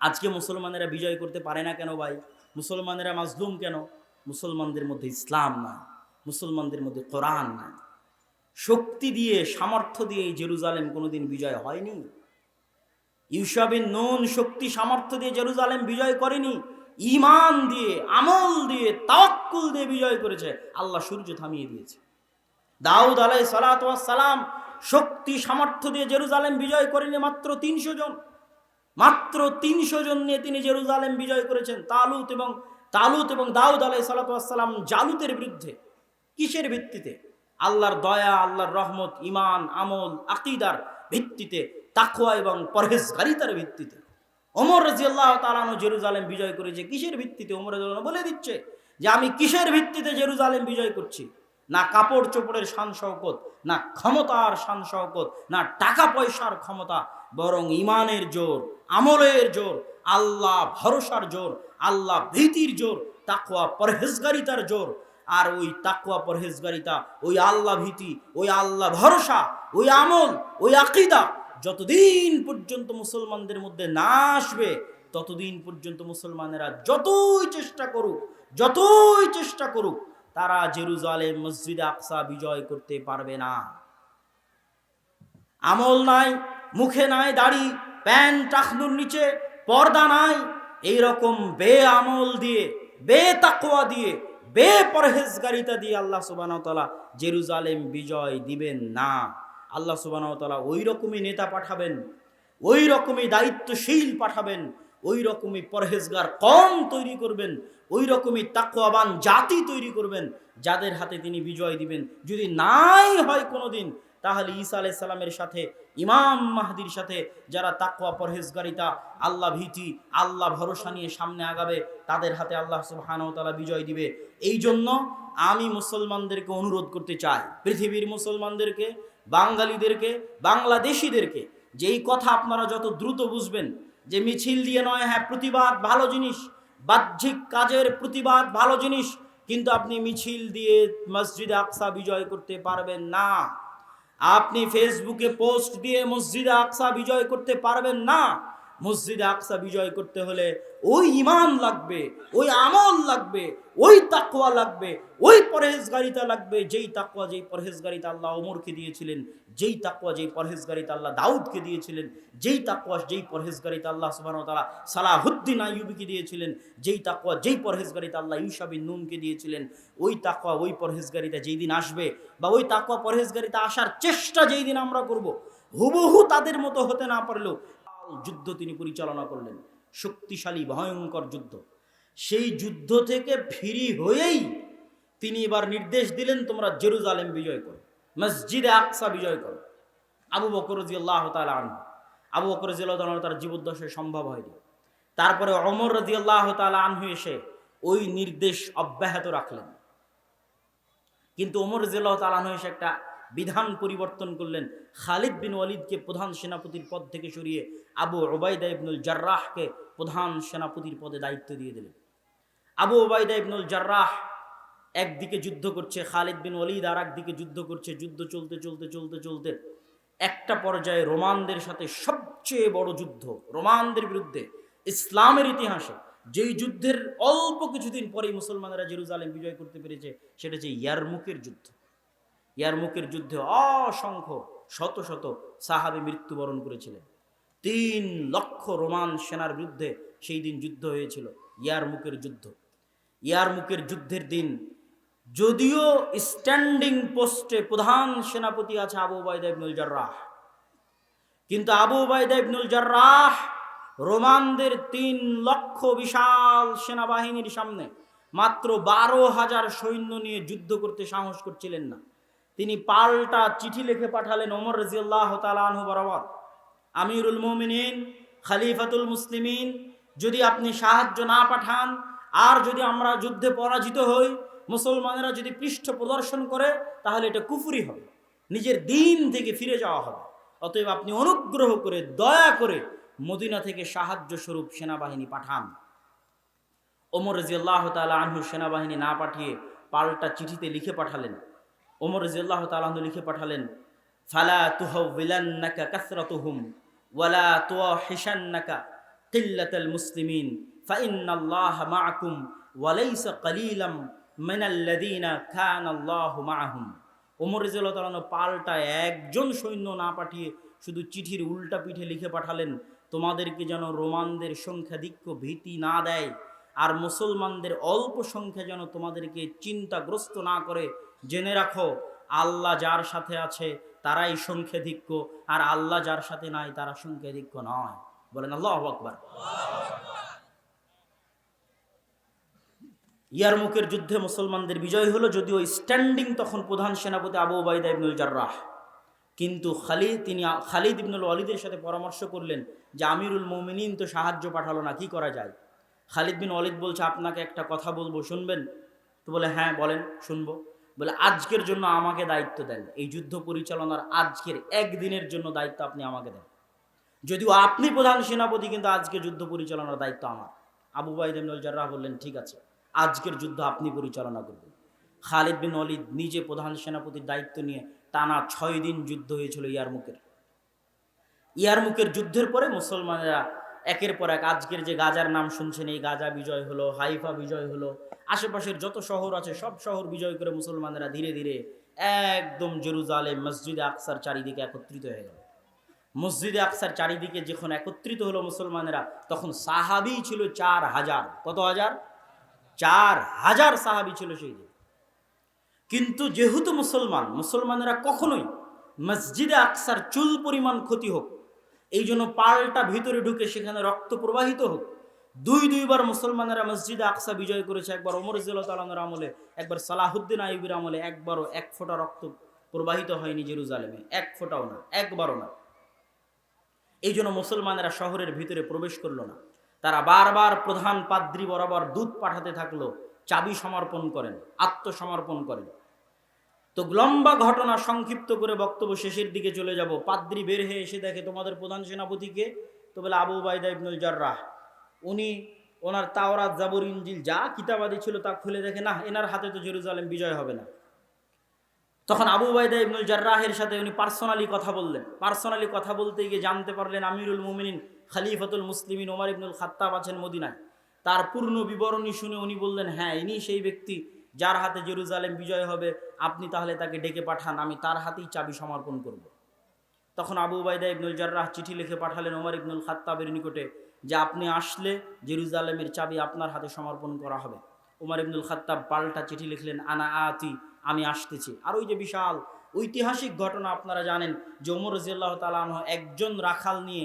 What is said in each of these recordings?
আজকে মুসলমানেরা বিজয় করতে পারে না কেন ভাই? মুসলমানেরা মাজলুম কেন? মুসলমানদের মধ্যে ইসলাম নাই, মুসলমানদের মধ্যে কোরআন নাই। শক্তি দিয়ে, সামর্থ্য দিয়ে জেরুজালেম কোনোদিন বিজয় হয়নি। ইউসাবিন নুন শক্তি, সামর্থ্য দিয়ে জেরুজালেম বিজয় করেনি। ইমান দিয়ে, আমল দিয়ে, তাওয়াক্কুল দিয়ে বিজয় করেছে। আল্লাহ সূর্য থামিয়ে দিয়েছে। দাউদ আলাই সালাম শক্তি, সামর্থ্য দিয়ে জেরুজালেম বিজয় করেনি মাত্র তিনশো জন। মাত্র তিনশো জন নিয়ে তিনি জেরুজালেম বিজয় করেছেন। তালুত এবং তালুত এবং দাউদ আলাই সালাতাম জালুতের বিরুদ্ধে। কিসের ভিত্তিতে? আল্লাহর দয়া, আল্লাহর রহমত ইমান আমল, আকিদার ভিত্তিতে তাকুয়া এবং পরহেজগারিতার ভিত্তিতে। ওমর রাজি আল্লাহ তালানো জেরুজালেম বিজয় করেছে। কিসের ভিত্তিতে? রাজিয়াল্লাহু বলে দিচ্ছে যে, আমি কিসের ভিত্তিতে জেরুজালেম বিজয় করছি? না কাপড় চোপড়ের শান শওকত, না ক্ষমতার শান শওকত, না টাকা পয়সার ক্ষমতা বরং ইমানের জোর, আমলের জোর, আল্লাহ ভরসার জোর, আল্লাহ ভীতির জোর তাকুয়া পরহেজগারিতার জোর। আর ওই তাকুয়া পরহেজগারিতা, ওই আল্লাহ ভীতি, ওই আল্লাহ ভরসা, ওই আমল, ওই আকিদা যতদিন পর্যন্ত মুসলমানদের মধ্যে না আসবে, ততদিন পর্যন্ত মুসলমানেরা যতই চেষ্টা করুক, যতই চেষ্টা করুক, তারা জেরুজালেম মসজিদ আকসা বিজয় করতে পারবে না। আমল নাই মুখে নাই দাড়ি, প্যান্ট টাকনুর নিচে, পর্দা নাই। এইরকম বে আমল দিয়ে বে তাকোয়া দিয়ে বে পরহেজগারিতা দিয়ে আল্লাহ সুবানতলা জেরুজালেম বিজয় দিবেন না। আল্লাহ সুবানতলা ওই রকমই নেতা পাঠাবেন ওই রকমই দায়িত্বশীল পাঠাবেন ওই রকমই পরহেজগার কম তৈরি করবেন ওই রকমই তাকওয়াবান জাতি তৈরি করবেন, যাদের হাতে তিনি বিজয় দিবেন। যদি নাই হয় কোনোদিন, তাহলে ঈসা আলাই সালামের সাথে ইমাম মাহাদির সাথে যারা তাকুয়া পরহেজগারিতা, আল্লাহ ভীতি, আল্লাহ ভরসা নিয়ে সামনে আগাবে, তাদের হাতে আল্লাহ সুবহানাহু বিজয় দিবে। এই জন্য আমি মুসলমানদেরকে অনুরোধ করতে চাই, পৃথিবীর মুসলমানদেরকে, বাঙালিদেরকে, বাংলাদেশিদেরকে যে এই কথা আপনারা যত দ্রুত বুঝবেন, যে মিছিল দিয়ে নয় হ্যাঁ প্রতিবাদ ভালো জিনিস, বাহ্যিক কাজের প্রতিবাদ ভালো জিনিস, কিন্তু আপনি মিছিল দিয়ে মসজিদে আকসা বিজয় করতে পারবেন না। আপনি ফেসবুকে পোস্ট দিয়ে মসজিদে আকসা বিজয় করতে পারবেন না। মসজিদে আকসা বিজয় করতে হলে ওই ইমান লাগবে, ওই আমল লাগবে, ওই তাকওয়া লাগবে, ওই পরহেজগারিতা লাগবে। যেই তাকওয়া, যেই পরহেজগারিতা আল্লাহ ওমরকে দিয়েছিলেন, যেই তাকওয়া, যেই পরহেজগারিতা আল্লাহ দাউদকে দিয়েছিলেন, যেই তাকওয়া, যেই পরহেজগারিতা আল্লাহ সুবহানাহু তাআলা সালাহুদ্দিন আইয়ুবীকে দিয়েছিলেন, যেই তাকওয়া, যেই পরহেজগারিতা আল্লাহ ইউসা বিন নুনকে দিয়েছিলেন, ওই তাকওয়া, ওই পরহেজগারিতা যেই দিন আসবে বা ওই তাকওয়া, পরহেজগারিতা আসার চেষ্টা যেই দিন আমরা করব, হুবহু তাদের মতো হতে না পারলেও যুদ্ধ তিনি পরিচালনা করলেন। শক্তিশালী, ভয়ঙ্কর যুদ্ধ। সেই যুদ্ধ থেকে ফিরি হয়েই তিনি এবার নির্দেশ দিলেন, তোমরা জেরুজালেম বিজয় করো, মসজিদে আকসা বিজয় করো। আবু বকর রাজি আল্লাহ তালা আবু বকর রাজি আল্লাহ তালা তার জীবদ্দশায় সম্ভব হয়নি। তারপরে অমর রাজি আল্লাহ তালা আনহু এসে ওই নির্দেশ অব্যাহত রাখলেন। কিন্তু ওমর রাজি আল্লাহ তালা এসে একটা বিধান পরিবর্তন করলেন। খালিদ বিন ওয়ালিদকে প্রধান সেনাপতির পদ থেকে সরিয়ে আবু ওবায়দা ইবনুল জার্রাহকে প্রধান সেনাপতির পদে দায়িত্ব দিয়ে দিলেন। আবু ওবায়দা ইবনুল জার্রাহ একদিকে যুদ্ধ করছে, খালিদ বিন ওয়ালিদ আর একদিকে যুদ্ধ করছে। যুদ্ধ চলতে চলতে চলতে চলতে একটা পর্যায়ে রোমানদের সাথে সবচেয়ে বড় যুদ্ধ, রোমানদের বিরুদ্ধে ইসলামের ইতিহাসে যেই যুদ্ধের অল্প কিছুদিন পরেই মুসলমানেরা জেরুজালেম বিজয় করতে পেরেছে, সেটা হচ্ছে ইয়ারমুকের যুদ্ধ। ইয়ারমুকের যুদ্ধে অসংখ্য, শত শত সাহাবি মৃত্যুবরণ করেছিলেন। তিন লক্ষ রোমান সেনার বিরুদ্ধে সেই দিন যুদ্ধ হয়েছিল, ইয়ারমুকের যুদ্ধ। ইয়ারমুকের যুদ্ধের দিন যদিও স্ট্যান্ডিং পোস্টে প্রধান সেনাপতি আছে আবু ওবায়দা ইবনুল জার্রাহ। কিন্তু আবু ওবায়দা ইবনুল জার্রাহ রোমানদের তিন লক্ষ বিশাল সেনাবাহিনীর সামনে মাত্র বারো হাজার সৈন্য নিয়ে যুদ্ধ করতে সাহস করছিলেন না। তিনি পাল্টা চিঠি লিখে পাঠালেন ওমর রাজিয়াল্লাহ তালাহু বরাবর। আমিরুল মোমিনিন, খালিফাতুল মুসলিমিন, যদি আপনি সাহায্য না পাঠান, আর যদি আমরা যুদ্ধে পরাজিত হই, মুসলমানেরা যদি পৃষ্ঠ প্রদর্শন করে, তাহলে এটা কুফুরি হবে। নিজের দিন থেকে ফিরে যাওয়া হবে। অতএব আপনি অনুগ্রহ করে, দয়া করে মদিনা থেকে সাহায্য স্বরূপ সেনাবাহিনী পাঠান। ওমর রাজিয়াল্লাহ তালা আনহু সেনাবাহিনী না পাঠিয়ে পাল্টা চিঠিতে লিখে পাঠালেন। ওমর রাজিয়াল্লাহ তালাহ লিখে পাঠালেন, ফালা তুহ বিলান্নাকা কাসরাতুহুম, ওয়ালা তুয়া হিসান্নাকা কিল্লাতাল মুসলিমিন, ফাইন্নাল্লাহ মাআকুম ওয়া লাইসা কালিলাম মিনাল্লাযীনা কানাল্লাহু মাআহুম ওমর রাদিয়াল্লাহু তাআলা পাল্টা একজন সৈন্য না পাঠিয়ে শুধু চিঠির উল্টা পিঠে লিখে পাঠালেন, তোমাদেরকে যেন রোমানদের সংখ্যাধিক্য ভীতি না দেয় আর মুসলমানদের অল্প সংখ্যা যেন তোমাদেরকে চিন্তাগ্রস্ত না করে, জেনে রাখো, আল্লাহ যার সাথে আছে, তারাই সংখ্যাধিক্য, আর আল্লাহ যার সাথে নাই, তারা সংখ্যাধিক্য নয়। বলেন আল্লাহ আকবার। ইয়ারমুকের যুদ্ধে মুসলমানদের বিজয় হলো যদিও স্ট্যান্ডিং তখন প্রধান সেনাপতি আবু ওবায়দা ইবনুল জার্রাহ। কিন্তু খালিদ, তিনি খালিদ ইবনুল ওয়ালিদের সাথে পরামর্শ করলেন যে, আমিরুল মোমিনিন তো সাহায্য পাঠালো না, কি করা যায়? খালিদ বিন ওয়ালিদ বলছে, আপনাকে একটা কথা বলব, শুনবেন? তো বলে হ্যাঁ বলেন, শুনব। বলে, আজকের জন্য আমাকে দায়িত্ব দেন। এই যুদ্ধ পরিচালনার আজকের একদিনের জন্য দায়িত্ব আপনি আমাকে দেন। যদিও আপনি প্রধান সেনাপতি, কিন্তু আজকে যুদ্ধ পরিচালনার দায়িত্ব আমার। আবু বাইদ ইবনুল জার্রাহ বললেন, ঠিক আছে, আজকের যুদ্ধ আপনি পরিচালনা করবেন। খালিদ বিন ওয়ালিদ নিজে প্রধান সেনাপতির দায়িত্ব নিয়ে টানা ছয় দিন যুদ্ধ হয়েছিল ইয়ারমুকের। ইয়ারমুকের যুদ্ধের পরে মুসলমানেরা একের পর এক আজকের যে গাজার নাম শুনছেন, এই গাজা বিজয় হলো, হাইফা বিজয় হলো, আশেপাশের যত শহর আছে, সব শহর বিজয় করে মুসলমানেরা ধীরে ধীরে একদম জেরুজালেম, মসজিদে আকসার চারিদিকে একত্রিত হয়ে গেল। মসজিদে আকসার চারিদিকে যখন একত্রিত হলো মুসলমানেরা, তখন সাহাবি ছিল চার হাজার। কত হাজার? চার হাজার সাহাবি ছিল সেই দিন। কিন্তু যেহেতু মুসলমান, মুসলমানেরা কখনোই মসজিদে আকসার চুল পরিমাণ ক্ষতি হোক এই জন্য পালটা ভিতরে ঢুকে সেখানে রক্ত প্রবাহিত হোক। দুই দুইবার মুসলমানেরা মসজিদে আকসা বিজয় করেছে, একবার ওমর তালানোর আমলে, একবার সালাহুদ্দিন আইবির আমলে, একবারও এক ফোঁটা রক্ত প্রবাহিত হয়নি জেরুজালেমে। এক ফোঁটাও না, একবারও না। এই জন্য মুসলমানেরা শহরের ভিতরে প্রবেশ করল না। তারা বারবার প্রধান পাদ্রি বরাবর দুধ পাঠাতে থাকল, চাবি সমর্পণ করেন, আত্মসমর্পণ করেন। তো লম্বা ঘটনা সংক্ষিপ্ত করে বক্তব্য শেষের দিকে চলে যাব। পাদ্রি বের হয়ে এসে দেখে তোমাদের প্রধান সেনাপতিকে, তো বলে আবু বাইদা ইবনুল জার্রাহ, উনি ওনার তাওরাত জাবর ইঞ্জিল যা কিতাবাদি ছিল তা খুলে দেখে না এনার হাতে তো জেরুজালেম বিজয় হবে না। তখন আবু বাইদা ইবনুল জার্রাহের সাথে উনি পার্সোনালি কথা বললেন। পার্সোনালি কথা বলতে গিয়ে জানতে পারলেন আমিরুল মুমিনিন, খালিফাতুল মুসলিমিন ওমার ইবনুল খাত্তাব আছেন মদিনায়। তার পূর্ণ বিবরণী শুনে উনি বললেন হ্যাঁ ইনি সেই ব্যক্তি যার হাতে জেরুজালেম বিজয় হবে, আপনি তাহলে তাকে ডেকে পাঠান, আমি তার হাতেই চাবি সমর্পণ করব। তখন আবু বাইদা ইবনুল জার্রাহ চিঠি লিখে পাঠালেন ওমর ইবনুল খাত্তাবের নিকটে যে আপনি আসলে জেরুজালেমের চাবি আপনার হাতে সমর্পণ করা হবে ওমর ইবনুল খাত্তাব পাল্টা চিঠি লিখলেন, আনা আতি, আমি আসতেছি আর ওই যে বিশাল ঐতিহাসিক ঘটনা আপনারা জানেন যে ওমর রাজিয়াল্লাহ তালাহ একজন রাখাল নিয়ে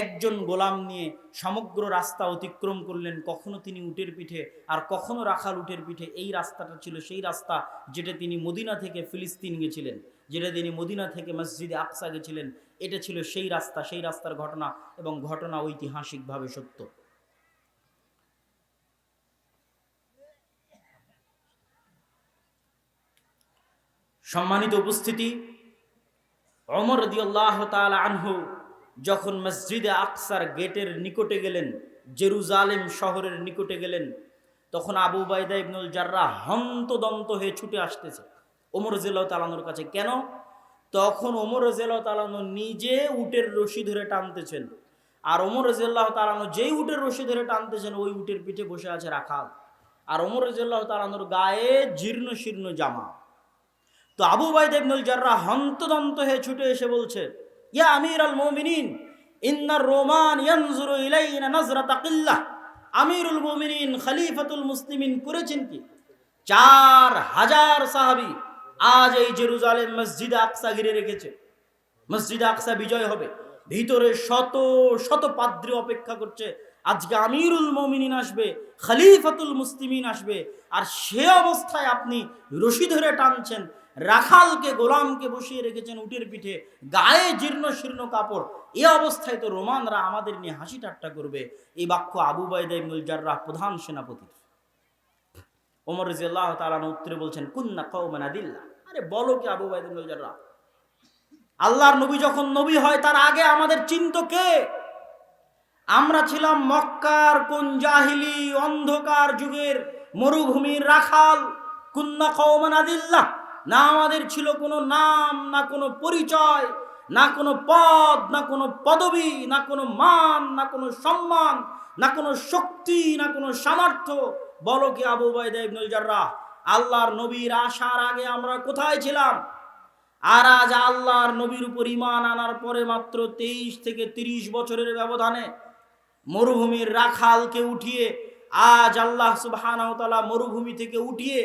একজন গোলাম নিয়ে সমগ্র রাস্তা অতিক্রম করলেন, কখনো তিনি উটের পিঠে আর কখনো রাখাল উটের পিঠে। এই রাস্তাটা ছিল সেই রাস্তা যেটা তিনি মদিনা থেকে ফিলিস্তিন গেছিলেন, যেটা তিনি মদিনা থেকে মসজিদে আকসা গেছিলেন। এটা ছিল সেই রাস্তা, সেই রাস্তার ঘটনা এবং ঘটনা ঐতিহাসিকভাবে সত্য। সম্মানিত উপস্থিতি অমর দিয়াল্লাহ তাল আনহু যখন মসজিদে আকসার গেটের নিকটে গেলেন, জেরুজালেম শহরের নিকটে গেলেন, তখন আবু বাইদা ইবনুল জার্রা হন্তদন্ত হয়ে ছুটে আসতেছে ওমর জেলাও তালানোর কাছে। কেন? তখন ওমর জেলাও তালানো নিজে উটের রশি ধরে টানতেছেন। আর ওমর রাজিয়াল্লাহ তালানো যেই উটের রশি ধরে টানতেছেন, ওই উটের পিঠে বসে আছে রাখাল। আর ওমর রাজিয়াল্লাহ তালানোর গায়ে জীর্ণ শীর্ণ জামা। তো আবু বাইদ ইবনুল জাররা হন্তদন্ত হয়ে ছুটে এসে বলছে ইয়া আমির আল মুমিনিন ইন্নার রোমান ইয়ানজুরু ইলাইনা নাজরাতা কিল্লাহ আমিরুল মুমিনিন খলিফাতুল মুসলিমিন করেছেন কি? চার হাজার সাহাবি আজ এই জেরুজালেম মসজিদ আকসা ঘিরে রেখেছে। মসজিদ আকসা বিজয় হবে। ভিতরে শত শত পাদ্রী অপেক্ষা করছে। আজকে আমিরুল মমিনিন আসবে, খলিফাতুল মুসলিমিন আসবে। আর সে অবস্থায় আপনি রশি ধরে টানছেন। রাখালকে, গোলামকে বসিয়ে রেখেছেন উটের পিঠে। গায়ে জীর্ণ শীর্ণ কাপড়। এ অবস্থায় তো রোমানরা আমাদের নিয়ে হাসি ঠাট্টা করবে। এই বাক্য আবু বাইদা ইবনুল প্রধান সেনাপতির। ওমর রাজিয়াল্লাহ তাআলা উত্তরে বলছেন, কুন্না কওমান আদিল্লা। আরে বলো কি আবু বাইদা ইবনুল আল্লাহর নবী যখন নবী হয়, তার আগে আমাদের চিন্ত কে? আমরা ছিলাম মক্কার কোন জাহিলি অন্ধকার যুগের মরুভূমির রাখাল। কুন্না কওমান আদিল্লাহ না আমাদের ছিল কোনো নাম, না কোনো পরিচয়, না কোনো পদ, না কোনো পদবি, না কোনো মান, না কোনো সম্মান, না কোনো শক্তি, না কোনো সামর্থ্য। বলো কি আবু বাইদা জাররাহ, আল্লাহর নবীর আসার আগে আমরা কোথায় ছিলাম? আর আজ আল্লাহর নবীর উপর ইমান আনার পরে মাত্র তেইশ থেকে তিরিশ বছরের ব্যবধানে মরুভূমির রাখালকে উঠিয়ে, আজ আল্লাহ সুবাহানতালা মরুভূমি থেকে উঠিয়ে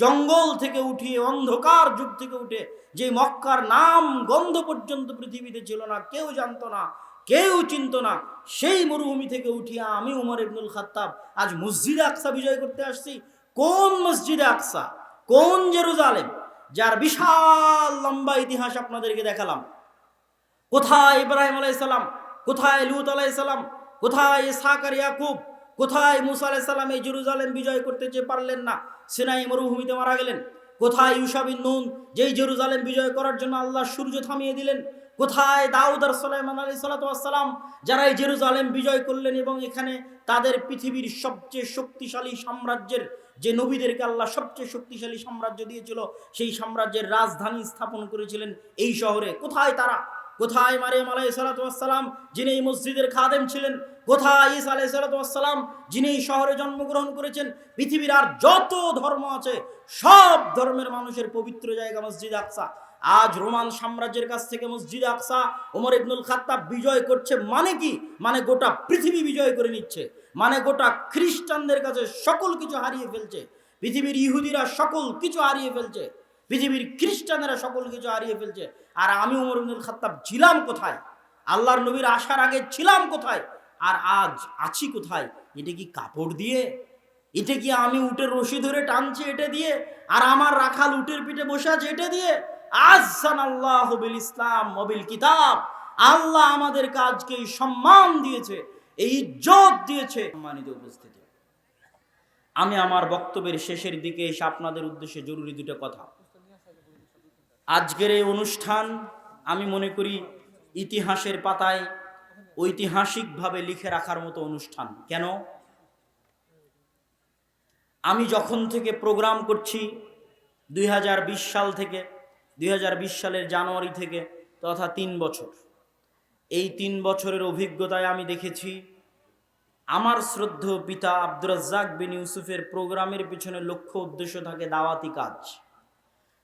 জঙ্গল থেকে উঠিয়ে অন্ধকার যুগ থেকে উঠে, যে মক্কার নাম গন্ধ পর্যন্ত পৃথিবীতে ছিল না, কেউ জানতো না, কেউ চিনত না, সেই মরুভূমি থেকে উঠিয়ে আমি উমর ইবনুল খাত্তাব আজ মসজিদে আকসা বিজয় করতে আসছি। কোন মসজিদে আকসা? কোন জেরুজালেম? যার বিশাল লম্বা ইতিহাস আপনাদেরকে দেখালাম। কোথায় ইব্রাহিম আলাইসাল্লাম কোথায় লুত আলাইসাল্লাম কোথায় ইসাক আর ইয়াকুব? কোথায় মুসা আলাইসাল্লাম এই জেরুজালেম বিজয় করতে চেয়ে পারলেন না? সেনাই মরুভূমিতে মারা গেলেন। কোথায় ইউসাবিন নুন, যেই জেরুজালেম বিজয় করার জন্য আল্লাহ সূর্য থামিয়ে দিলেন? কোথায় দাউদ আর সালাইমান আলী সালাতাম যারা এই জেরুজালেম বিজয় করলেন এবং এখানে তাদের পৃথিবীর সবচেয়ে শক্তিশালী সাম্রাজ্যের, যে নবীদেরকে আল্লাহ সবচেয়ে শক্তিশালী সাম্রাজ্য দিয়েছিল, সেই সাম্রাজ্যের রাজধানী স্থাপন করেছিলেন এই শহরে। কোথায় তারা? কোথায় মারিয়াম আলাই সালাতাম যিনি এই মসজিদের খাদেম ছিলেন। কোথায় ইসা আলাই সালাতাম যিনি এই শহরে জন্মগ্রহণ করেছেন। পৃথিবীর আর যত ধর্ম আছে, সব ধর্মের মানুষের পবিত্র জায়গা মসজিদ আকসা। আজ রোমান সাম্রাজ্যের কাছ থেকে মসজিদ আকসা। ওমর ইবনুল খাত্তাব বিজয় করছে মানে কি? মানে গোটা পৃথিবী বিজয় করে নিচ্ছে। মানে গোটা খ্রিস্টানদের কাছে সকল কিছু হারিয়ে ফেলছে। পৃথিবীর ইহুদিরা সকল কিছু হারিয়ে ফেলছে। পৃথিবীর খ্রিস্টানেরা সকল কিছু হারিয়ে ফেলছে। আর আমি উমর ইবনুল খাত্তাব ছিলাম কোথায়? আল্লাহর নবীর আসার আগে ছিলাম কোথায়? আর আজ আছি কোথায়? এটা কি কাপড় দিয়ে? এটা কি আমি উটের রশি ধরে টানছি এটা দিয়ে? আর আমার রাখাল উটের পিঠে বসে আছে এটা দিয়ে? আজান আল্লাহ ইসলাম মবিল কিতাব আল্লাহ আমাদের কাজকে সম্মান দিয়েছে, এই ইজ্জত দিয়েছে। সম্মানিত উপস্থিতি, আমি আমার বক্তব্যের শেষের দিকে এসে আপনাদের উদ্দেশ্যে জরুরি দুটো কথা। আজকের এই অনুষ্ঠান আমি মনে করি ইতিহাসের পাতায় ঐতিহাসিকভাবে লিখে রাখার মতো অনুষ্ঠান। কেন? আমি যখন থেকে প্রোগ্রাম করছি, দুই হাজার বিশ সাল থেকে, দুই হাজার বিশ সালের জানুয়ারি থেকে, তথা তিন বছর। এই তিন বছরের অভিজ্ঞতায় আমি দেখেছি, আমার শ্রদ্ধেয় পিতা আব্দুর রাজ্জাক বিন ইউসুফের প্রোগ্রামের পিছনে লক্ষ্য উদ্দেশ্য থাকে দাওয়াতি কাজ।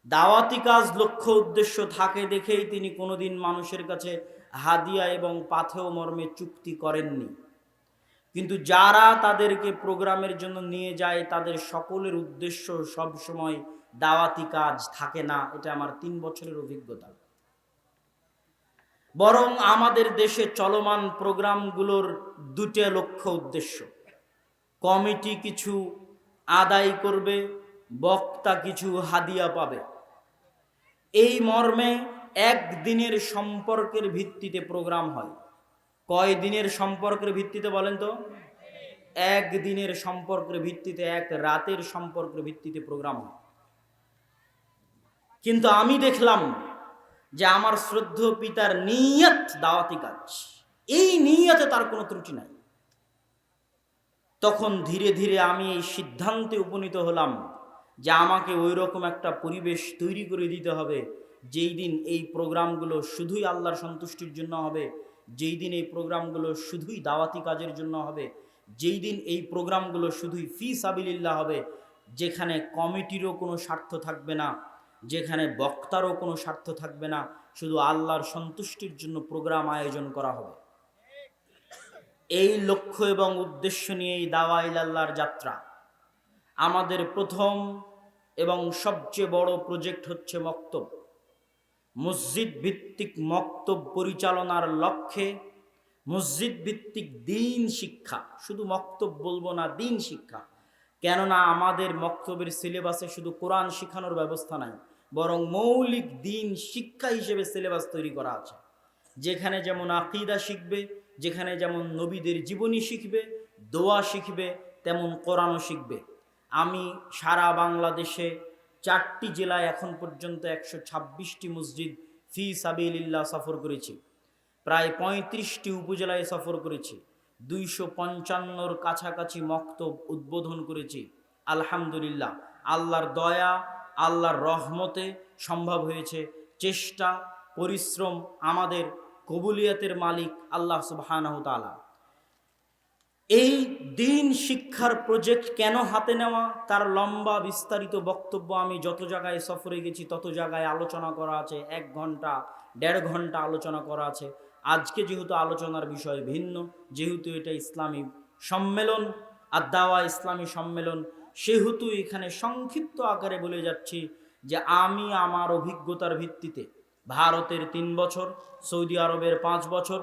দাওয়াতি কাজ লক্ষ্য উদ্দেশ্য থাকে দেখেই তিনি কোনোদিন মানুষের কাছে হাদিয়া এবং পাথেও মর্মে চুক্তি করেননি। কিন্তু যারা তাদেরকে প্রোগ্রামের জন্য নিয়ে যায়, তাদের সকলের উদ্দেশ্য সব সময় দাওয়াতি কাজ থাকে না। এটা আমার তিন বছরের অভিজ্ঞতা। বরং আমাদের দেশে চলমান প্রোগ্রামগুলোর দুটো লক্ষ্য উদ্দেশ্য। কমিটি কিছু আদায় করবে, বক্তা কিছু হাদিয়া পাবে। এই মর্মে একদিনের সম্পর্কের ভিত্তিতে প্রোগ্রাম হয়। কয় দিনের সম্পর্কের ভিত্তিতে বলেন তো? একদিনের সম্পর্কের ভিত্তিতে, এক রাতের সম্পর্কের ভিত্তিতে প্রোগ্রাম হয়। কিন্তু আমি দেখলাম যে আমার শ্রদ্ধ পিতার নিয়ত দাওয়াতি কাজ। এই নিয়তে তার কোনো ত্রুটি নাই। তখন ধীরে ধীরে আমি এই সিদ্ধান্তে উপনীত হলাম যে আমাকে ওই রকম একটা পরিবেশ তৈরি করে দিতে হবে, যেই দিন এই প্রোগ্রামগুলো শুধুই আল্লাহর সন্তুষ্টির জন্য হবে, যেই দিন এই প্রোগ্রামগুলো শুধুই দাওয়াতি কাজের জন্য হবে, যেই দিন এই প্রোগ্রামগুলো শুধুই ফি সাবিলিল্লাহ হবে, যেখানে কমিটিরও কোনো স্বার্থ থাকবে না, যেখানে বক্তারও কোনো স্বার্থ থাকবে না, শুধু আল্লাহর সন্তুষ্টির জন্য প্রোগ্রাম আয়োজন করা হবে। এই লক্ষ্য এবং উদ্দেশ্য নিয়ে এই দাওয়াইল আল্লাহর যাত্রা। আমাদের প্রথম এবং সবচেয়ে বড় প্রজেক্ট হচ্ছে মক্তব। মসজিদ ভিত্তিক মক্তব পরিচালনার লক্ষ্যে মসজিদ ভিত্তিক দিন শিক্ষা, শুধু মক্তব বলব না, দিন শিক্ষা। কেননা আমাদের মক্তবের সিলেবাসে শুধু কোরআন শেখানোর ব্যবস্থা নাই, বরং মৌলিক দিন শিক্ষা হিসেবে সিলেবাস তৈরি করা আছে। যেখানে যেমন আকিদা শিখবে, যেখানে যেমন নবীদের জীবনী শিখবে, দোয়া শিখবে, তেমন কোরআনও শিখবে। আমি সারা বাংলাদেশে চারটি জেলায় এখন পর্যন্ত একশো ছাব্বিশটি মসজিদ ফি সাবিল্লাহ সফর করেছি। প্রায় পঁয়ত্রিশটি উপজেলায় সফর করেছি। দুইশো পঞ্চান্নর কাছাকাছি মক্তব উদ্বোধন করেছি। আলহামদুলিল্লাহ, আল্লাহর দয়া, আল্লাহর রহমতে সম্ভব হয়েছে। চেষ্টা, পরিশ্রম আমাদের কবুলিয়াতের মালিক আল্লাহ সুবহানাহু তাআলা। এই দিন শিক্ষার প্রজেক্ট কেন হাতে নেওয়া? তার লম্বা বিস্তারিত বক্তব্য আমি যত জায়গায় সফরে গেছি, তত জায়গায় আলোচনা করা আছে। এক ঘণ্টা, দেড় ঘণ্টা আলোচনা করা আছে। আজকে যেহেতু আলোচনার বিষয় ভিন্ন, যেহেতু এটা ইসলামী সম্মেলন আর দাওয়া ইসলামী সম্মেলন, সেহেতু এখানে সংক্ষিপ্ত আকারে বলে যাচ্ছি যে আমি আমার অভিজ্ঞতার ভিত্তিতে ভারতের তিন বছর, সৌদি আরবের পাঁচ বছর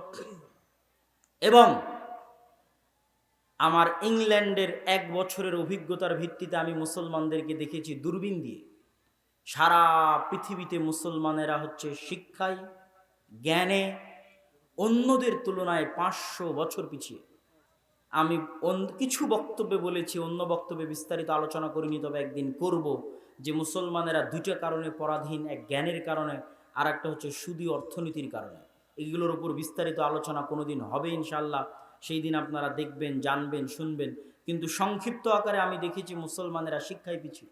এবং আমার ইংল্যান্ডের এক বছরের অভিজ্ঞতার ভিত্তিতে আমি মুসলমানদেরকে দেখেছি দূরবীন দিয়ে। সারা পৃথিবীতে মুসলমানেরা হচ্ছে শিক্ষায়, জ্ঞানে, অন্যদের তুলনায় পাঁচশো বছর পিছিয়ে। আমি কিছু বক্তব্যে বলেছি, অন্য বক্তব্যে বিস্তারিত আলোচনা করিনি, তবে একদিন করব যে মুসলমানেরা দুইটা কারণে পরাধীন, এক জ্ঞানের কারণে আর একটা হচ্ছে সুদী অর্থনীতির কারণে। এগুলোর উপর বিস্তারিত আলোচনা কোনোদিন হবে ইনশাল্লাহ সেই দিন আপনারা দেখবেন, জানবেন, শুনবেন। কিন্তু সংক্ষিপ্ত আকারে আমি দেখেছি মুসলমানেরা শিক্ষায় পিছিয়ে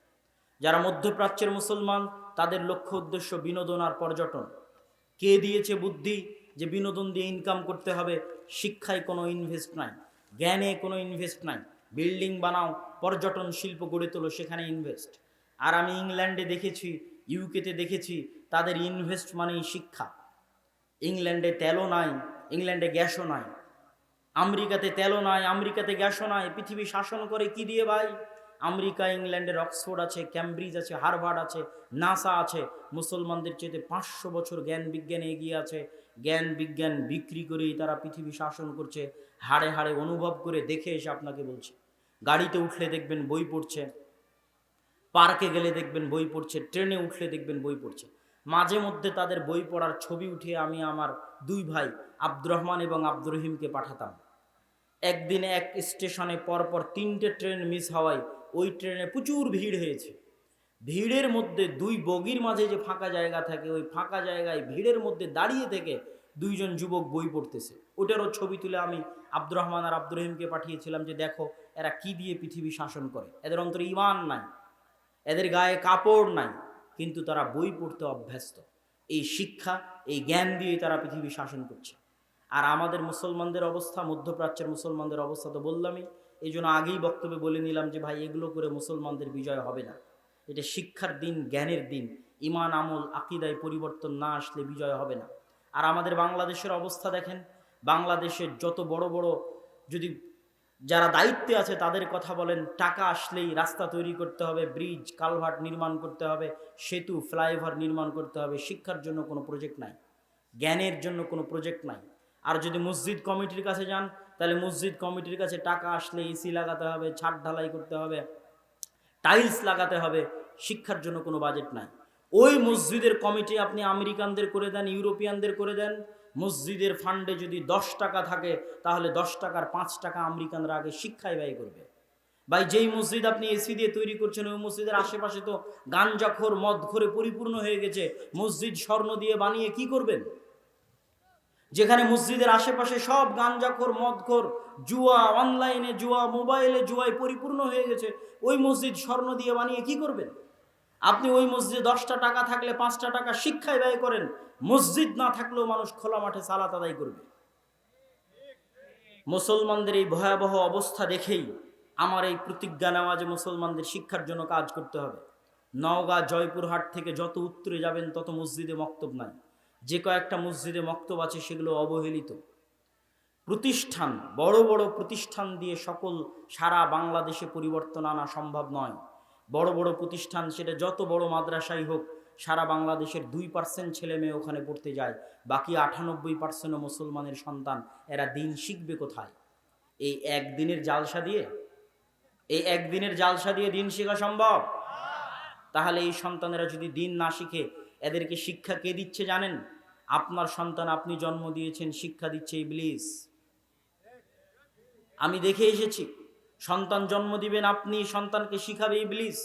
যারা মধ্যপ্রাচ্যের মুসলমান, তাদের লক্ষ্য উদ্দেশ্য বিনোদন আর পর্যটন। কে দিয়েছে বুদ্ধি যে বিনোদন দিয়ে ইনকাম করতে হবে? শিক্ষায় কোনো ইনভেস্ট নাই। জ্ঞানে কোনো ইনভেস্ট নাই। বিল্ডিং বানাও, পর্যটন শিল্প গড়ে তোলো, সেখানে ইনভেস্ট আর আমি ইংল্যান্ডে দেখেছি ইউকেতে দেখেছি, তাদের ইনভেস্ট মানেই শিক্ষা। ইংল্যান্ডে তেলও নাই, ইংল্যান্ডে গ্যাসও নাই। আমেরিকাতে তেলও নাই, আমেরিকাতে গ্যাসও নাই, পৃথিবী শাসন করে কি দিয়ে ভাই? আমেরিকা, ইংল্যান্ডের অক্সফোর্ড আছে, ক্যামব্রিজ আছে, হার্ভার্ড আছে, নাসা আছে, মুসলমানদের চেয়ে পাঁচশো বছর জ্ঞান বিজ্ঞানে এগিয়ে আছে। জ্ঞান বিজ্ঞান বিক্রি করেই তারা পৃথিবী শাসন করছে, হাড়ে হাড়ে অনুভব করে দেখে এসে আপনাকে বলছে। গাড়িতে উঠলে দেখবেন বই পড়ছে, পার্কে গেলে দেখবেন বই পড়ছে, ট্রেনে উঠলে দেখবেন বই পড়ছে। মাঝে মধ্যে তাদের বই পড়ার ছবি উঠিয়ে আমি আমার দুই ভাই আব্দুর রহমান এবং আব্দুর রহিমকে পাঠাতাম। একদিন এক স্টেশনে পরপর তিনটে ট্রেন মিস হওয়ায় ওই ট্রেনে প্রচুর ভিড় হয়েছে। ভিড়ের মধ্যে দুই বগির মাঝে যে ফাঁকা জায়গা থাকে, ওই ফাঁকা জায়গায় ভিড়ের মধ্যে দাঁড়িয়ে থেকে দুইজন যুবক বই পড়তেছে। ওটারও ছবি তুলে আমি আব্দুর রহমান আর আব্দুর রহিমকে পাঠিয়েছিলাম যে দেখো এরা কি দিয়ে পৃথিবী শাসন করে। এদের অন্তরে ইমান নাই, এদের গায়ে কাপড় নাই, কিন্তু তারা বই পড়তে অভ্যস্ত। এই শিক্ষা, এই জ্ঞান দিয়ে তারা পৃথিবী শাসন করছে। আর আমাদের মুসলমানদের অবস্থা, মধ্যপ্রাচ্যের মুসলমানদের অবস্থা তো বললামই। এই জন্য আগেই বক্তব্যে বলে নিলাম যে, ভাই, এগুলো করে মুসলমানদের বিজয় হবে না। এটা শিক্ষার দিন, জ্ঞানের দিন। ইমান, আমল, আকিদায় পরিবর্তন না আসলে বিজয় হবে না। আর আমাদের বাংলাদেশের অবস্থা দেখেন, বাংলাদেশের যত বড় বড় যদি যারা দায়িত্বে আছে, তাদের কথা বলেন, টাকা আসলেই রাস্তা তৈরি করতে হবে, ব্রিজ, কালভার্ট নির্মাণ করতে হবে, সেতু, ফ্লাইওভার নির্মাণ করতে হবে। শিক্ষার জন্য কোনো প্রজেক্ট নাই। জ্ঞানের জন্য কোনো প্রজেক্ট নাই। আর যদি মসজিদ কমিটির কাছে যান, তাহলে মসজিদ কমিটির কাছে টাকা আসলে এসি লাগাতে হবে, ছাদ ঢালাই করতে হবে, টাইলস লাগাতে হবে, শিক্ষার জন্য কোনো বাজেট নাই। ওই মসজিদের কমিটি আপনি আমেরিকানদের করে দেন, ইউরোপিয়ানদের করে দেন, মসজিদের ফান্ডে যদি দশ টাকা থাকে, তাহলে দশ টাকার পাঁচ টাকা আমেরিকানরা আগে শিক্ষায় ব্যয় করবে। ভাই, যেই মসজিদ আপনি এসি দিয়ে তৈরি করছেন, ওই মসজিদের আশেপাশে তো গাঞ্জাখোর মদ ঘরে পরিপূর্ণ হয়ে গেছে। মসজিদ স্বর্ণ দিয়ে বানিয়ে কি করবেন? যেখানে মসজিদের আশেপাশে সব গাঞ্জাখোর, মদখোর, জুয়া, অনলাইনে জুয়া, মোবাইলে জুয়ায় পরিপূর্ণ হয়ে গেছে, ওই মসজিদ স্বর্ণ দিয়ে বানিয়ে কি করবেন? আপনি ওই মসজিদে দশটা টাকা থাকলে পাঁচটা টাকা শিক্ষায় ব্যয় করেন, মসজিদ না থাকলেও মানুষ খোলা মাঠে সালাত আদায় করবে। মুসলমানদের এই ভয়াবহ অবস্থা দেখেই আমার এই প্রতিজ্ঞা নেওয়া যে মুসলমানদের শিক্ষার জন্য কাজ করতে হবে। নওগাঁ, জয়পুরহাট থেকে যত উত্তরে যাবেন, তত মসজিদে মক্তব নাই। যে কয়েকটা মসজিদে মক্তব আছে সেগুলো অবহেলিত। প্রতিষ্ঠান, বড় বড় প্রতিষ্ঠান দিয়ে সকল সারা বাংলাদেশে পরিবর্তন আনা সম্ভব নয়। বড় বড় প্রতিষ্ঠান, সেটা যত বড় মাদ্রাসাই হোক, সারা বাংলাদেশের দুই পার্সেন্ট ছেলে মেয়ে ওখানে পড়তে যায়। বাকি আটানব্বই পার্সেন্ট মুসলমানের সন্তান, এরা দিন শিখবে কোথায়? এই একদিনের জালসা দিয়ে? এই একদিনের জালসা দিয়ে দিন শেখা সম্ভব? তাহলে এই সন্তানেরা যদি দিন না শিখে, এদেরকে শিক্ষা কে দিচ্ছে জানেন? আপনার সন্তান আপনি জন্ম দিয়েছেন, শিক্ষা দিচ্ছে ইবলিস। আমি দেখে এসেছি, সন্তান জন্ম দিবেন আপনি, সন্তানকে শিখাবে ইবলিস।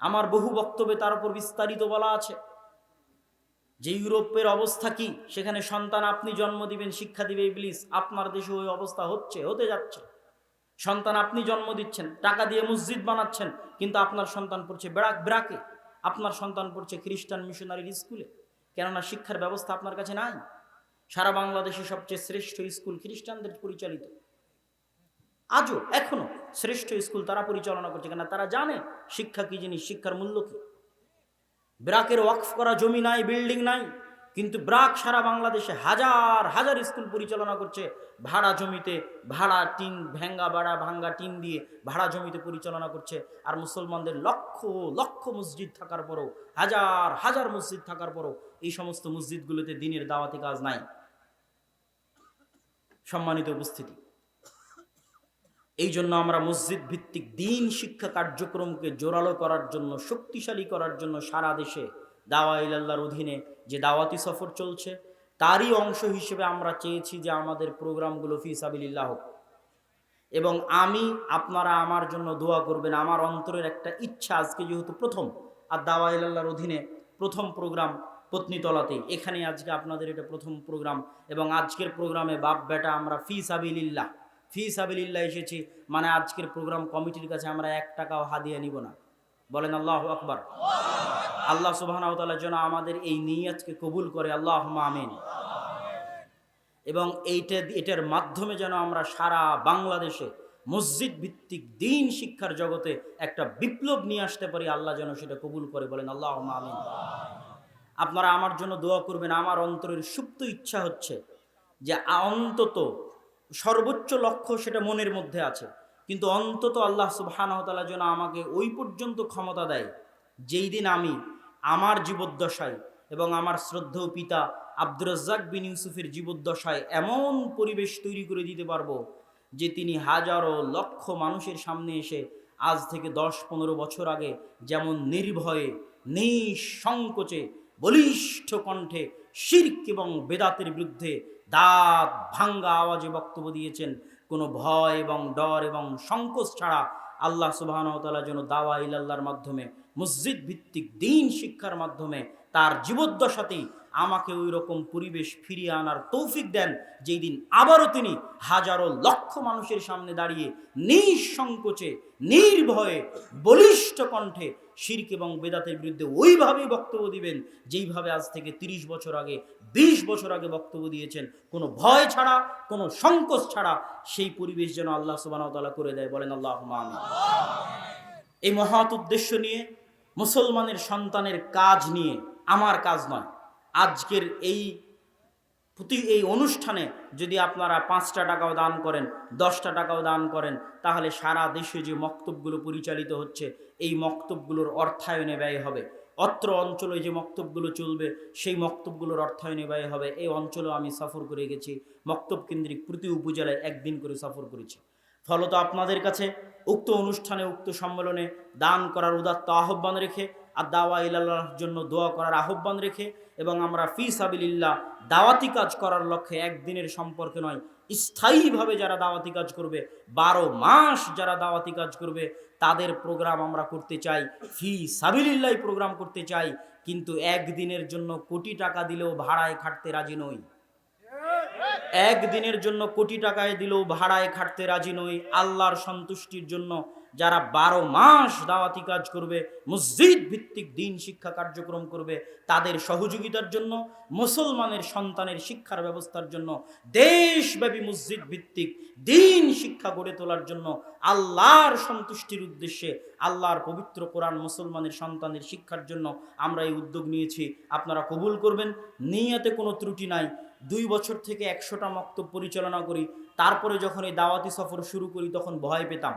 আমার বহু বক্তব্যে তার উপর বিস্তারিত বলা আছে। যে ইউরোপের অবস্থা কি, সেখানে সন্তান আপনি জন্ম দিবেন, শিক্ষা দিবে ইবলিস। আপনার দেশে ওই অবস্থা হচ্ছে, হতে যাচ্ছে। সন্তান আপনি জন্ম দিচ্ছেন, টাকা দিয়ে মসজিদ বানাচ্ছেন, কিন্তু আপনার সন্তান পড়ছে বেড়াক বেড়াকে আপনার সন্তান পড়ছে খ্রিস্টান মিশনারির স্কুলে। কেননা শিক্ষার ব্যবস্থা আপনার কাছে নাই। সারা বাংলাদেশে সবচেয়ে শ্রেষ্ঠ স্কুল খ্রিস্টানদের পরিচালিত। আজও, এখনও শ্রেষ্ঠ স্কুল তারা পরিচালনা করছে কেন তারা জানে শিক্ষা কি জিনিস, শিক্ষার মূল্য কি। ব্রাকের ওয়াকফ করা জমি নাই, বিল্ডিং নাই, কিন্তু ব্রাক সারা বাংলাদেশে হাজার হাজার স্কুল পরিচালনা করছে। ভাড়া জমিতে ভাড়া টিন, ভেঙ্গা ভাড়া ভাঙ্গা টিন দিয়ে ভাড়া জমিতে পরিচালনা করছে। আর মুসলমানদের লক্ষ লক্ষ মসজিদ থাকার পরও, হাজার হাজার মসজিদ থাকার পরও এই সমস্ত মসজিদগুলোতে দিনের দাওয়াতি কাজ নাই। সম্মানিত উপস্থিতি। এই জন্য আমরা মসজিদ ভিত্তিক দিন শিক্ষা কার্যক্রমকে জোরালো করার জন্য, শক্তিশালী করার জন্য সারা দেশে দাওয়া ইল্লাহর অধীনে যে দাওয়াতি সফর চলছে, তারই অংশ হিসেবে আমরা চেয়েছি যে আমাদের প্রোগ্রামগুলো ফিসাবিল্লাহ হোক। এবং আমি, আপনারা আমার জন্য দোয়া করবেন, আমার অন্তরের একটা ইচ্ছা আজকে যেহেতু প্রথম, আর দাওয়া ইল্লাহর অধীনে প্রথম প্রোগ্রাম পত্নীতলাতে। এখানে আজকে আপনাদের এটা প্রথম প্রোগ্রাম এবং আজকের প্রোগ্রামে বাপ বেটা আমরা ফি সাবিল্লাহ ফি সাবিল্লাহ এসেছি মানে আজকের প্রোগ্রাম কমিটির কাছে আমরা এক টাকাও হাদিয়া নিব না। বলেন আল্লাহ আকবর। আল্লাহ সুবাহ যেন আমাদের এই নিয়াতকে কবুল করে আল্লাহ আমিন। এবং এইটা, এটার মাধ্যমে যেন আমরা সারা বাংলাদেশে মসজিদ ভিত্তিক দিন শিক্ষার জগতে একটা বিপ্লব নিয়ে আসতে পারি, আল্লাহ যেন সেটা কবুল করে, বলেন আল্লাহ আমিন। আপনারা আমার জন্য দোয়া করবেন, আমার অন্তরের সুপ্ত ইচ্ছা হচ্ছে যে অন্তত সর্বোচ্চ লক্ষ্য সেটা মনের মধ্যে আছে। কিন্তু অন্তত আল্লাহ সুবাহানহতালা যেন আমাকে ওই পর্যন্ত ক্ষমতা দেয় যেই দিন আমি আমার জীবদ্দশায় এবং আমার শ্রদ্ধেয় পিতা আব্দুর রাজ্জাক বিন ইউসুফের জীবদ্দশায় এমন পরিবেশ তৈরি করে দিতে পারব যে তিনি হাজারো লক্ষ মানুষের সামনে এসে আজ থেকে দশ পনেরো বছর আগে যেমন নির্ভয়ে, নিঃসংকোচে বলিষ্ঠ কণ্ঠে শির্ক এবং বেদাতের বিরুদ্ধে দাঁত ভাঙ্গা আওয়াজে বক্তব্য দিয়েছেন। কোনো ভয় এবং ডর এবং সংকোচ ছাড়া আল্লাহ সুবাহনতালা যেন দাওয়া ইলাল্লার মাধ্যমে মসজিদ ভিত্তিক দিন শিক্ষার মাধ্যমে তার জীবদ্দশাতেই আমাকে ওই রকম পরিবেশ ফিরিয়ে আনার তৌফিক দেন, যেই দিন আবারও তিনি হাজারো লক্ষ মানুষের সামনে দাঁড়িয়ে নিঃসংকোচে, নির্ভয়ে, বলিষ্ঠ কণ্ঠে শির্ক এবং বেদাতের বিরুদ্ধে ওইভাবেই বক্তব্য দিবেন, যেইভাবে আজ থেকে ৩০ বছর আগে ২০ বছর আগে বক্তব্য দিয়েছেন, কোনো ভয় ছাড়া, কোনো সংকোচ ছাড়া সেই পরিবেশ যেন আল্লাহ সুবাহতালা করে দেয়, বলেন আল্লাহ এই মহৎ উদ্দেশ্য নিয়ে, মুসলমানের সন্তানের কাজ নিয়ে, আমার কাজ নয়, আজকের এই প্রতি এই অনুষ্ঠানে যদি আপনারা পাঁচটা টাকাও দান করেন, দশটা টাকাও দান করেন, তাহলে সারা দেশে যে মক্তবগুলো পরিচালিত হচ্ছে, এই মক্তবগুলোর অর্থায়নে ব্যয় হবে। অত্র অঞ্চলে যে মক্তবগুলো চলবে, সেই মক্তবগুলোর অর্থায়নে ব্যয় হবে। এই অঞ্চলেও আমি সফর করে গেছি। মক্তব কেন্দ্রিক প্রতি উপজেলায় একদিন করে সফর করেছি। ফলত আপনাদের কাছে উক্ত অনুষ্ঠানে, উক্ত সম্মেলনে দান করার উদাত্ত আহ্বান রেখে আর দাওয়া ইল্লাহর জন্য দোয়া করার আহ্বান রেখে এবং আমরা ফি সাবিল্লাহ দাওয়াতি কাজ করার লক্ষ্যে একদিনের সম্পর্কে নয়। স্থায়ীভাবে যারা দাওয়াতি কাজ করবে, বারো মাস যারা দাওয়াতি কাজ করবে, তাদের প্রোগ্রাম আমরা করতে চাই, ফি সাবিল্লাহ প্রোগ্রাম করতে চাই, কিন্তু একদিনের জন্য কোটি টাকা দিলেও ভাড়ায় খাটতে রাজি নই। একদিনের জন্য কোটি টাকায় দিলেও ভাড়ায় খাটতে রাজি নই। আল্লাহর সন্তুষ্টির জন্য যারা বারো মাস দাওয়াতি কাজ করবে, মসজিদ ভিত্তিক দিন শিক্ষা কার্যক্রম করবে, তাদের সহযোগিতার জন্য, মুসলমানের সন্তানের শিক্ষার ব্যবস্থার জন্য, দেশব্যাপী মসজিদ ভিত্তিক দিন শিক্ষা গড়ে তোলার জন্য আল্লাহর সন্তুষ্টির উদ্দেশ্যে, আল্লাহর পবিত্র কোরআন মুসলমানের সন্তানের শিক্ষার জন্য আমরা এই উদ্যোগ নিয়েছি। আপনারা কবুল করবেন, নিয়াতে কোনো ত্রুটি নাই। দুই বছর থেকে একশোটা মক্তব পরিচালনা করি, তারপরে যখন এই দাওয়াতি সফর শুরু করি, তখন ভয় পেতাম।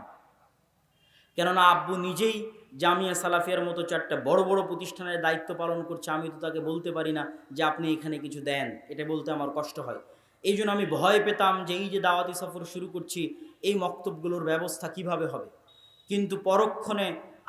কেননা আব্বু নিজেই জামিয়া সালাফিয়ার মতো চারটা বড় বড় প্রতিষ্ঠানের দায়িত্ব পালন করছে, আমি তো তাকে বলতে পারি না যে আপনি এখানে কিছু দেন, এটা বলতে আমার কষ্ট হয়। এই জন্য আমি ভয় পেতাম যে এই যে দাওয়াতি সফর শুরু করছি, এই মক্তবগুলোর ব্যবস্থা কীভাবে হবে? কিন্তু পরক্ষণে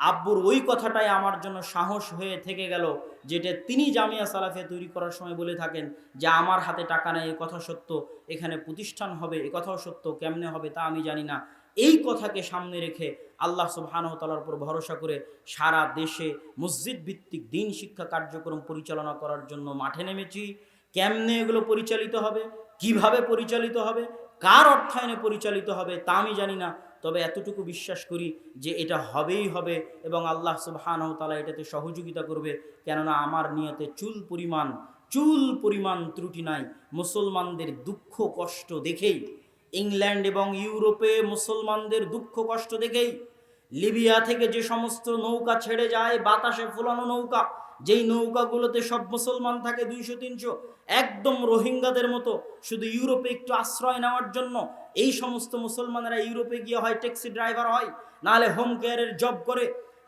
আব্বুর ওই কথাটাই আমার জন্য সাহস হয়ে থেকে গেল যেটা তিনি জামিয়া সালাফিয়া তৈরি করার সময় বলে থাকেন যে আমার হাতে টাকা নেই, এ কথা সত্য, এখানে প্রতিষ্ঠান হবে, এ কথাও সত্য, কেমনে হবে তা আমি জানি না। এই কথাকে সামনে রেখে আল্লাহ সুবাহানহতালার উপর ভরসা করে সারা দেশে মসজিদ ভিত্তিক দিন শিক্ষা কার্যক্রম পরিচালনা করার জন্য মাঠে নেমেছি। কেমনে এগুলো পরিচালিত হবে? কীভাবে পরিচালিত হবে? কার অর্থায়নে পরিচালিত হবে তা আমি জানি না। তবে এতটুকু বিশ্বাস করি যে এটা হবেই হবে এবং আল্লাহ সুবাহানহতালা এটাতে সহযোগিতা করবে। কেননা আমার নিয়তে চুল পরিমাণ চুল পরিমাণ ত্রুটি নাই। মুসলমানদের দুঃখ কষ্ট দেখেই, ইংল্যান্ড এবং ইউরোপে মুসলমানদের দুঃখ কষ্ট দেখেই লিবিয়া থেকে যে সমস্ত নৌকা ছেড়ে যায়, বাতাসে ফুলানো নৌকা, যেই নৌকাগুলোতে সব মুসলমান থাকে দুইশো, তিনশো, একদম রোহিঙ্গাদের মতো, শুধু ইউরোপে একটু আশ্রয় নেওয়ার জন্য, এই সমস্ত মুসলমানেরা ইউরোপে গিয়ে হয় ট্যাক্সি ড্রাইভার হয়, নাহলে হোম কেয়ারের জব করে,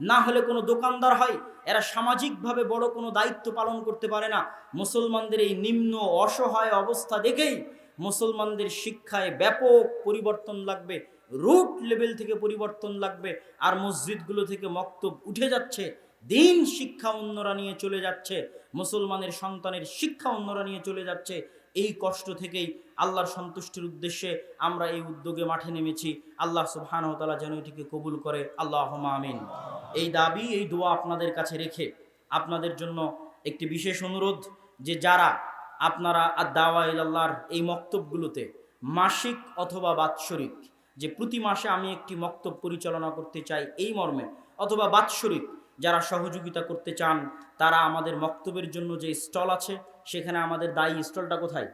না হলে কোনো দোকানদার হয়, এরা সামাজিকভাবে বড় কোনো দায়িত্ব পালন করতে পারে না। মুসলমানদের এই নিম্ন অসহায় অবস্থা দেখেই মুসলমানদের শিক্ষায় ব্যাপক পরিবর্তন লাগবে। রুট লেভেল থেকে পরিবর্তন লাগবে, আর মসজিদগুলো থেকে মক্তব উঠে যাচ্ছে, দিন শিক্ষা অন্যরা নিয়ে চলে যাচ্ছে, মুসলমানের সন্তানের শিক্ষা অন্যরা নিয়ে চলে যাচ্ছে, এই কষ্ট থেকেই আল্লাহর সন্তুষ্টির উদ্দেশ্যে আমরা এই উদ্যোগে মাঠে নেমেছি। আল্লাহ সুবহানহতালা যেন এটিকে কবুল করে আল্লাহ আমিন। এই দাবি, এই দোয়া আপনাদের কাছে রেখে আপনাদের জন্য একটি বিশেষ অনুরোধ যে যারা আপনারা আর দাওয়া আল্লাহর এই মক্তবগুলোতে মাসিক অথবা বাৎসরিক যে প্রতি মাসে আমি একটি মক্তব পরিচালনা করতে চাই এই মর্মে, অথবা বাৎসরিক যারা সহযোগিতা করতে চান, তারা আমাদের মক্তবের জন্য যে স্টল আছে, সেখানে আমাদের দায়ী স্টলটা কোথায়?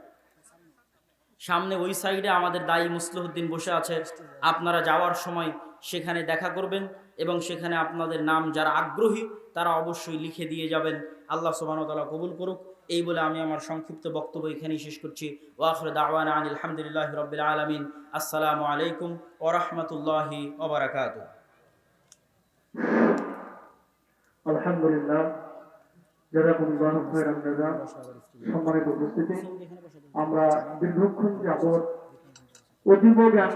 সামনে ওই সাইডে আমাদের দায়ী মুসলিহদ্দিন বসে আছে। আপনারা যাওয়ার সময় সেখানে দেখা করবেন এবং সেখানে আপনাদের নাম যারা আগ্রহী, তারা অবশ্যই লিখে দিয়ে যাবেন। আল্লাহ সুবাহতালা কবুল করুক। এই বলে আমি আমার সংক্ষিপ্ত বক্তব্য এখানেই শেষ করছি। ওয়াখর দাওয়ান আলহামদুলিল্লাহ রবিল আলমিন। আসসালামু আলাইকুম ওরহমতুল্লাহি ওবরাকাত আলহামদুলিল্লাহ। সম্মানিত উপস্থিতি। আমরা দীর্ঘক্ষণ যাবত অতীব জ্ঞান